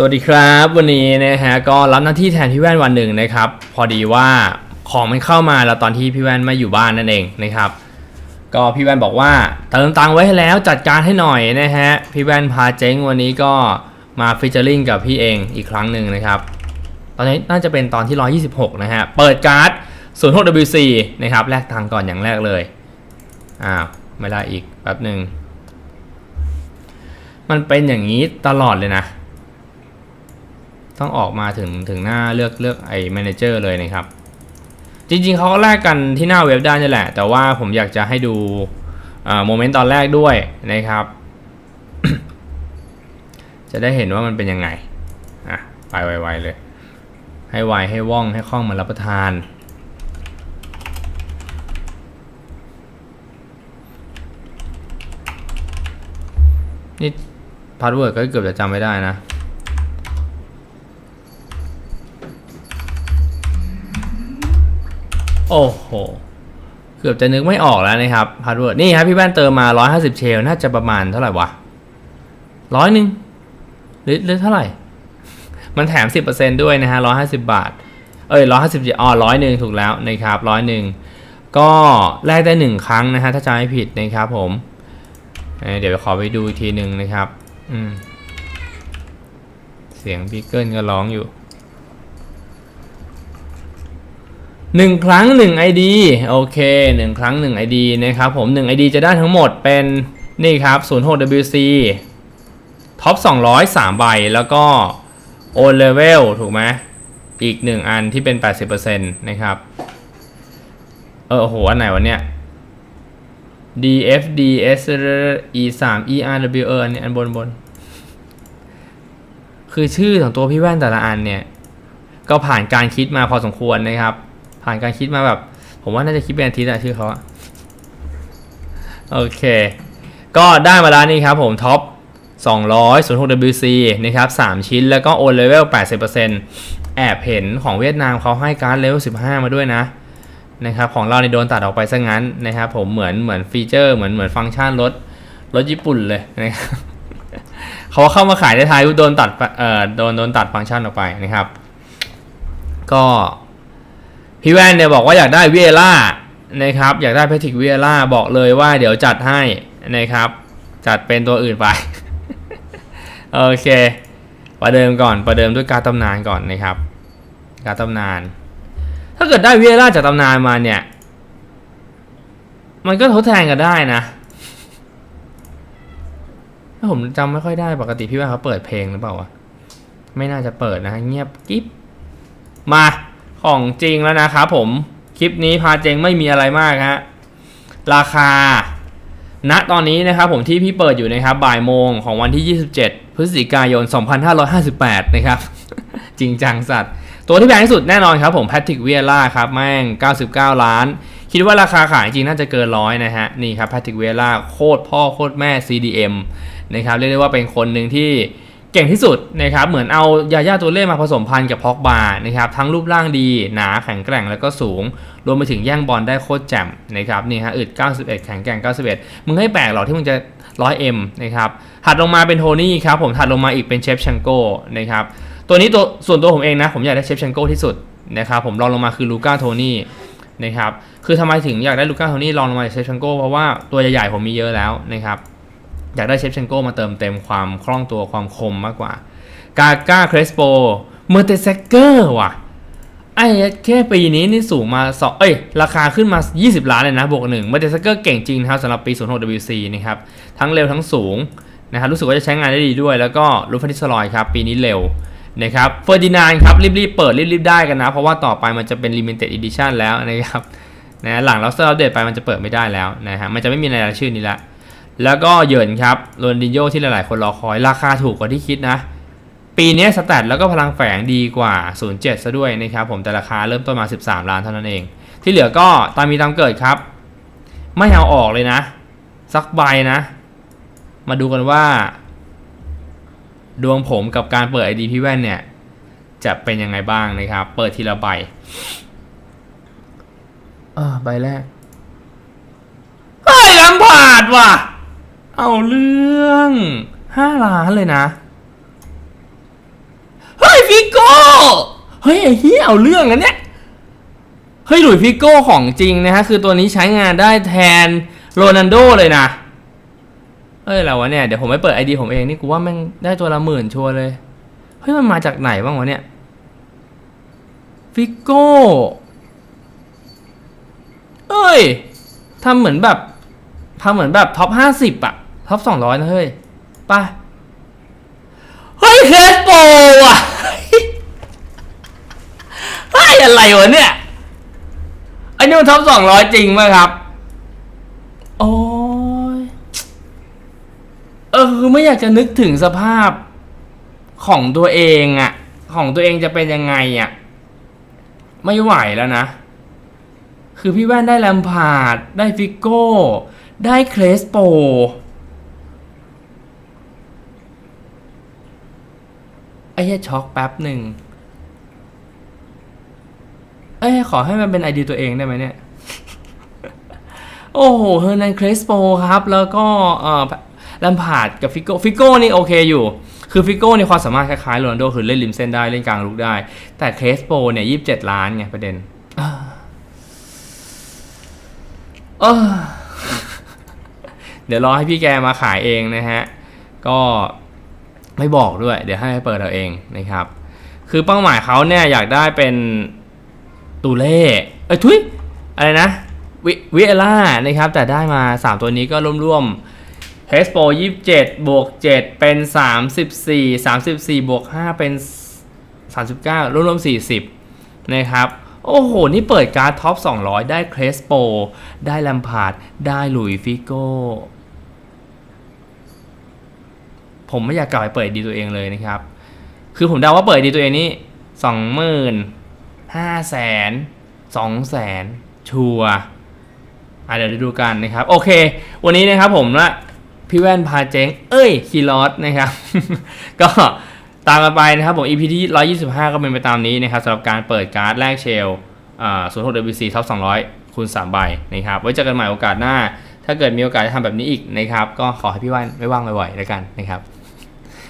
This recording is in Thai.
สวัสดีครับ วันนี้นะฮะก็รับหน้าที่แทนพี่แว่นวันหนึ่งนะครับ พอดีว่าของมันเข้ามาแล้วตอนที่พี่แว่นไม่อยู่บ้านนั่นเองนะครับ ก็พี่แว่นบอกว่าเติมตังค์ไว้ให้แล้วจัดการให้หน่อยนะฮะพี่แว่นพาเจ๊งวันนี้ก็มาฟิชเจอร์ลิงกับพี่เองอีกครั้งหนึ่งนะครับ ตอนนี้น่าจะเป็นตอนที่ 126 นะฮะเปิดการ์ด 06WC นะครับแลกตังค์ก่อนอย่างแรกเลยอ้าวไม่ได้อีกแป๊บหนึ่งมันเป็นอย่างนี้ตลอดเลยนะ ต้องออกมาถึงถึงหน้าเลือกเลือกไอ้แมเนเจอร์เลยนะครับ จริงๆเขาก็แลกกันที่หน้าเว็บได้นี่แหละ แต่ว่าผมอยากจะให้ดูโมเมนต์ตอนแรกด้วยนะครับ จะได้เห็นว่ามันเป็นยังไงอะไปไวๆเลย ให้ไวให้ว่องให้คล่องมารับประทานนี่พาสเวิร์ดก็เกือบจะจำไม่ได้นะ โอ้โห เกือบจะนึกไม่ออกแล้วนะครับพาสเวิร์ดนี่ครับพี่แว่นเติมมา 150 เชล น่าจะประมาณเท่าไหร่วะร้อยหนึ่งหรือหรือเท่าไหร่ มันแถม 10%ด้วยนะฮะ 150 บาท เอ้ย150อ๋อร้อยหนึ่งถูกแล้วนะครับร้อยหนึ่งก็แลกได้หนึ่งครั้งนะฮะ ถ้าจำไม่ผิดนะครับผมเเดี๋ยวขอไปดูอีกทีหนึ่งนะครับ อืม เสียงพี่เกิลก็ร้องอยู่ หนึ่งครั้งหนึ่ง ID โอเคหนึ่งครั้งหนึ่ง ID นะครับผมหนึ่ง ID จะได้ทั้งหมดเป็นนี่ครับ 06WC ท็อป200 3 ใบ แล้วก็ O level ถูกไหมอีก 1 อันที่เป็น 80%นะครับ เออโอ้โห อันไหนวะเนี่ย DFD S E 3 E R W เอออันนี้อันบนบน คือชื่อของตัวพี่แว่นแต่ละอันเนี่ย ก็ผ่านการคิดมาพอสมควรนะครับ ผ่านการคิดมาแบบ ผมว่าน่าจะคิดเป็นอาทิตย์อะชื่อเขาอะโอเค ก็ได้มาแล้วนี่ครับผมท็อป200 06 WC นะครับ 3 ชิ้นแล้วก็ O level 80%แอบเห็นของเวียดนามเขาให้การ์ด level 15 มาด้วยนะนะครับของเราในโดนตัดออกไปซะงั้นนะครับผมเหมือนเหมือนฟีเจอร์เหมือนเหมือนฟังก์ชันรถรถญี่ปุ่นเลยนะครับเขาเข้ามาขายในไทยโดนตัดเอ่อโดนโดนตัดฟังก์ชันออกไปนะครับ ก็ พี่แว่นเนี่ยบอกว่าอยากได้เวียล่านะครับ อยากได้แพทริกเวียล่าบอกเลยว่าเดี๋ยวจัดให้นะครับ จัดเป็นตัวอื่นไป โอเค ประเดิมก่อนประเดิมด้วยการตำนานก่อนนะครับ การตำนาน ถ้าเกิดได้เวียล่าจากตำนานมาเนี่ย มันก็ทดแทนกันได้นะถ้าผมจำไม่ค่อยได้ปกติพี่ว่าเขาเปิดเพลงหรือเปล่าวะไม่น่าจะเปิดนะเงียบกิ๊บมา ของจริงแล้วนะครับผมคลิปนี้พาเจงไม่มีอะไรมากฮะราคา ณตอนนี้นะครับผมที่พี่เปิดอยู่นะครับบ่ายโมงของวันที่ 27 พฤศจิกายน 2558 นะครับ จริงจังสัตว์ ตัวที่แพงที่สุดแน่นอนครับผมแพทริกเวียร่าครับแม่ง 99 ล้าน คิดว่าราคาขายจริงน่าจะเกินร้อยนะฮะ นี่ครับแพทริกเวียร่าโคตรพ่อโคตรแม่ CDM นะครับเรียกได้ว่าเป็นคนหนึ่งที่ ก่งที่สุดนะครับเหมือนเอายาย่าตัวเล่มาผสมพันธุ์กับพ็อกบานะครับทั้งรูปร่างดี หนาแข็งแกร่งแล้วก็สูง รวมไปถึงแย่งบอลได้โคตรแจ่มนะครับนี่ฮะอึด 91 แข็งแกร่ง 91 มึงให้แปลกหรอที่มึงจะ 100M นะครับถัดลงมาเป็นโทนี่ครับผมถัดลงมาอีกเป็นเชฟชังโก้นะครับตัวนี้ตัวส่วนตัวผมเองนะ ผมอยากได้เชฟชังโก้ที่สุดนะครับผมรองลงมาคือลูก้าโทนี่นะครับคือทำไมถึงอยากได้ลูก้าโทนี่รองลงมาจากเชฟชังโก้เพราะว่าตัวใหญ่ๆผมมีเยอะแล้วนะครับ อยากได้เชฟเชังโกมาเติมเต็มความคล่องตัวความคมมากกว่ากาก้าเครสโปเมอร์เตเซเกอร์ว่ะไอ้แค่ปีนี้นี่สูงมาสองเอ้ย ราคาขึ้นมา 20 ล้านเลยนะ บวกหนึ่งเมอร์เตเซเกอร์เก่งจริงนะครับสำหรับปี 06 WC นะครับ ทั้งเร็วทั้งสูงนะครับรู้สึกว่าจะใช้งานได้ดีด้วย แล้วก็ลูฟานิสลอยครับ ปีนี้เร็วนะครับเฟอร์ดินานครับ รีบๆ เปิด รีบๆ ได้กันนะ เพราะว่าต่อไปมันจะเป็น limited edition แล้วนะครับนะหลังเราเซอร์อัปเดตไปมันจะเปิดไม่ได้แล้วนะฮะมันจะไม่มีในรายชื่อนี้ละ แล้วก็เหยินครับโรนดินโยที่หลายๆ คนรอคอยราคาถูกกว่าที่คิดนะ ปีนี้สแตทแล้วก็พลังแฝงดีกว่า 07 ซะด้วยนะครับผมแต่ราคาเริ่มต้นมา 13 ล้านเท่านั้นเอง ที่เหลือก็ตามมีตามเกิดครับ ไม่เอาออกเลยนะ สักใบนะ มาดูกันว่า ดวงผมกับการเปิด ID พี่แว่นเนี่ย จะเป็นยังไงบ้างนะครับ เปิดทีละใบเออใบแรกเฮ้ยลำผาดว่ะ เอาเรื่องห้าล้านเลยนะฟิโก้เฮ้ยไอ้เหี้ยเอาเรื่องนะเนี่ยเฮ้ยหลุยส์ฟิโก้ของจริงนะฮะคือตัวนี้ใช้งานได้แทนโรนัลโดเลยนะเฮ้ยอะไรวะเนี่ยเดี๋ยวผมไปเปิดไอดีผมเองนี่กูว่าแม่งได้ตัวละหมื่นชัวร์เลยเฮ้ยมันมาจากไหนบ้างวะเนี่ยฟิโก้เอ้ยทำเหมือนแบบทำเหมือนแบบท็อปห้าสิบอะ ท็อปสองร้อยนะเฮ้ยไปะเฮ้ยเคสโปว่ะเฮ้ยอะไรวะเนี่ยอันนี้มันท็อปสองร้อยจริงไหมครับ โอ้ยเออคือไม่อยากจะนึกถึงสภาพของตัวเองอะของตัวเองจะเป็นยังไงอะไม่ไหวแล้วนะ คือพี่แว่นได้แลมพาร์ดได้ฟิโก้ ได้เคลสโป อ้เหี้ยช็อกแป๊บหนึ่งเอ้ยขอให้มันเป็นไอดีตัวเองได้ไหมเนี่ย โอ้โหเฮอร์นันเคลสโปครับ แล้วก็เอ่อลมพาดกับฟิโก้ฟิโก้นี่โอเคอยู่ คือฟิโก้ในความสามารถคล้ายๆโรนโดคือเล่นริมเส้นได้ เล่นกลางลุกได้ แต่เคลสโปเนี่ยยี่สิบเจ็ดล้านไงประเด็นเออเดี๋ยวรอให้พี่แกมาขายเองนะฮะ ก็ ไม่บอกด้วย เดี๋ยวให้เปิดเอาเองนะครับ คือเป้าหมายเขาเนี่ยอยากได้เป็นตูเล่เอ้ยทุยอะไรนะวิวิเอล่านะครับ แต่ได้มา 3 ตัวนี้ก็ร่วมๆเฮสโป27บวก7เป็น34 34บวก5เป็น39รวมๆ40นะครับโอ้โห นี่เปิดการ์ดท็อป 200 ได้เครสโป ได้แลมพาร์ด ได้หลุยฟิโก้ ผมไม่อยากกลับไปเปิดดีตัวเองเลยนะครับ คือผมเดาว่าเปิดดีตัวเองนี่สองหมื่นห้าแสนสองแสนชัวอะเดี๋ยวดูกันนะครับ โอเค วันนี้นะครับผมละพี่แว่นพาเจ๊ง เอ้ยคีรอสนะครับ ก็ตามกันไปนะครับผม EP ที่ 125 ก็เป็นไปตามนี้นะครับสำหรับการเปิดการ์ดแลกเชลอ่า06 WC ท็อป200 คูณ3ใบนะครับ ไว้เจอกันใหม่โอกาสหน้า ถ้าเกิดมีโอกาสจะทำแบบนี้อีกนะครับ ก็ขอให้พี่แว่นไม่ว่างบ่อยๆแล้วกันนะครับ